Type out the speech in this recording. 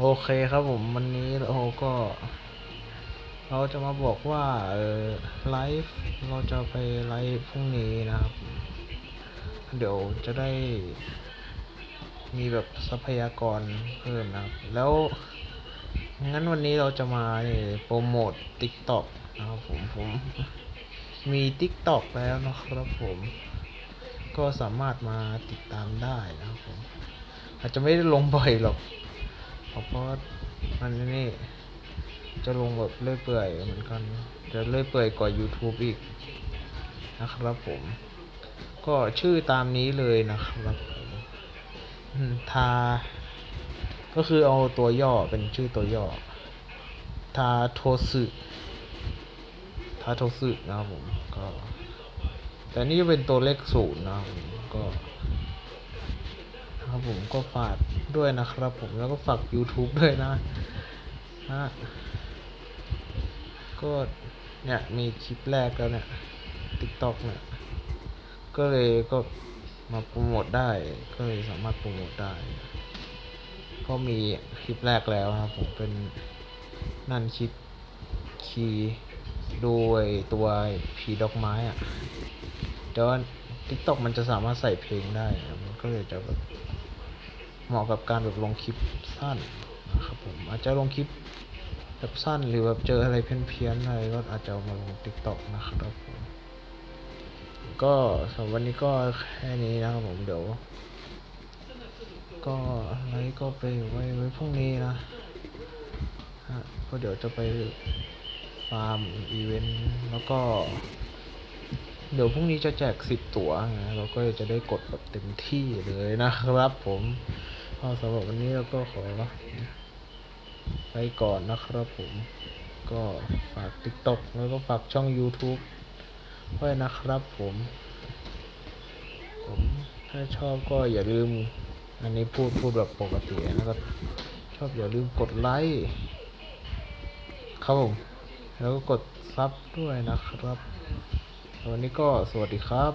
โอเคครับผมวันนี้เราก็ เราจะมาบอกว่าเออไลฟ์เราจะไปไลฟ์พรุ่งนี้นะครับ เดี๋ยวจะได้ มีแบบทรัพยากรเพิ่มนะครับ แล้วงั้นวันนี้เราจะมาโปรโมท TikTok นะครับผมผมมี TikTok แล้วนะครับผม ก็สามารถมาติดตามได้นะครับผม อาจจะไม่ได้ลงบ่อยหรอก เพราะว่ามันนี่ จะลงแบบเลื่อยเปื่อยเหมือนกัน จะเลื่อยเปื่อยกว่า YouTube อีกนะครับผม ก็ชื่อตามนี้เลยนะครับผมทา ก็คือเอาตัวย่อเป็นชื่อตัวย่อ ทาโทสึทาโทสึนะครับผมก็ แต่นี่จะเป็นตัวเลขศูนย์นะครับผมก็ นะครับผมก็ฝากด้วยนะครับผมแล้วก็ฝาก YouTube ด้วยนะฮะก็เนี่ยมีคลิปแรกแล้วเนี่ย TikTok เนี่ยก็เลยก็มาโปรโมทได้ ก็เลยสามารถโปรโมทได้ ก็มีคลิปแรกแล้วนะครับผมเป็นนั่นคลิปคีย์โดยตัวผีดอกไม้อะแต่ว่า TikTok มันจะสามารถใส่เพลงได้ มันก็เลยจะแบบ เหมาะกับการแบบลงคลิปสั้นนะครับผมอาจจะลงคลิปแบบสั้นหรือแบบเจออะไรเพี้ยนๆอะไรก็อาจจะเอามาลง TikTok นะครับผมก็สำหรับวันนี้ก็แค่นี้นะครับผมเดี๋ยว ก็อะไรก็ไปไว้ไว้พรุ่งนี้นะฮะก็เดี๋ยวจะไปฟาร์มอีเวนต์แล้วก็ เดี๋ยวพรุ่งนี้จะแจกสิบตั๋วไงเราก็จะได้กดแบบเต็มที่เลยนะครับผม ก็สำหรับวันนี้เราก็ขอไปก่อนนะครับผม ก็ฝาก TikTok แล้วก็ฝากช่อง YouTube ไว้นะครับผม ผมถ้าชอบก็อย่าลืม อันนี้พูดพูดแบบปกตินะก็ชอบอย่าลืมกดไลค์ครับผม แล้วก็กดซับด้วยนะครับ วันนี้ก็สวัสดีครับ